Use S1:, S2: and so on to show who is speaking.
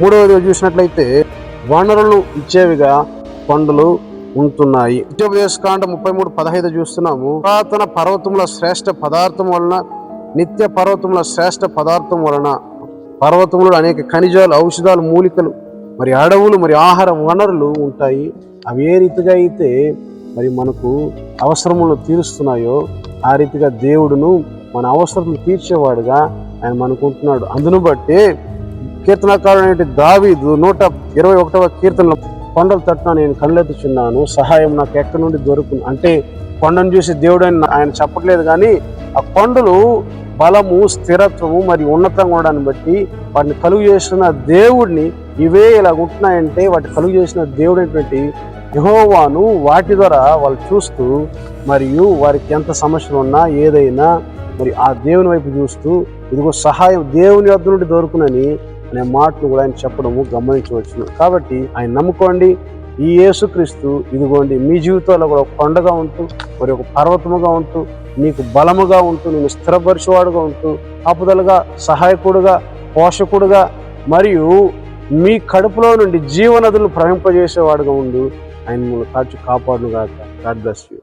S1: మూడవది చూసినట్లయితే వనరులు ఇచ్చేవిగా పండులు ఉంటున్నాయి. ఉద్యోపదేశ కాండ ముప్పై మూడు పదహైదు చూస్తున్నాము. పురాతన పర్వతముల శ్రేష్ఠ పదార్థం వలన నిత్య పర్వతముల శ్రేష్ఠ పదార్థం వలన పర్వతములు అనేక ఖనిజాలు ఔషధాలు మూలికలు మరి అడవులు మరి ఆహార వనరులు ఉంటాయి. అవి ఏ రీతిగా అయితే మరి మనకు అవసరములను తీరుస్తున్నాయో ఆ రీతిగా దేవుడును మన అవసరం తీర్చేవాడుగా ఆయన మనకుంటున్నాడు అందును బట్టి కీర్తనకారుడైన దావీదు నూట ఇరవై ఒకటవ కీర్తనలో కొండలు తట్టున నేను కళ్ళెత్తుచున్నాను. సహాయం నాకు ఎక్కడి నుండి దొరుకును? అంటే కొండను చూసి దేవుడు అని ఆయన చెప్పట్లేదు కానీ ఆ కొండలు బలము స్థిరత్వము మరి ఉన్నతంగా ఉండడాన్ని బట్టి వాటిని కలుగు చేసిన దేవుడిని ఇవే ఇలా ఉంటున్నాయంటే వాటి కలుగు చేసిన దేవుడు ఏంటంటే యహోవాను వాటి ద్వారా వాళ్ళు చూస్తూ మరియు వారికి ఎంత సమస్యలు ఉన్నా ఏదైనా మరి ఆ దేవుని వైపు చూస్తూ ఇదిగో సహాయం దేవుని వద్ద నుండి దొరుకునని అనే మాటను కూడా ఆయన చెప్పడము గమనించవచ్చు కాబట్టి ఆయన నమ్ముకోండి ఈ యేసుక్రీస్తు ఇదిగోండి మీ జీవితంలో కూడా ఒక కొండగా ఉంటూ మరి ఒక పర్వతముగా ఉంటూ మీకు బలముగా ఉంటూ నేను స్థిరపరిచేవాడుగా ఉంటూ కాపుదలుగా సహాయకుడుగా పోషకుడుగా మరియు మీ కడుపులో నుండి జీవనదులు ప్రవహింపజేసేవాడుగా ఉండు ఆయన మిమ్మల్ని కాచి కాపాడును గాక గాడ్ బ్లెస్ యూ.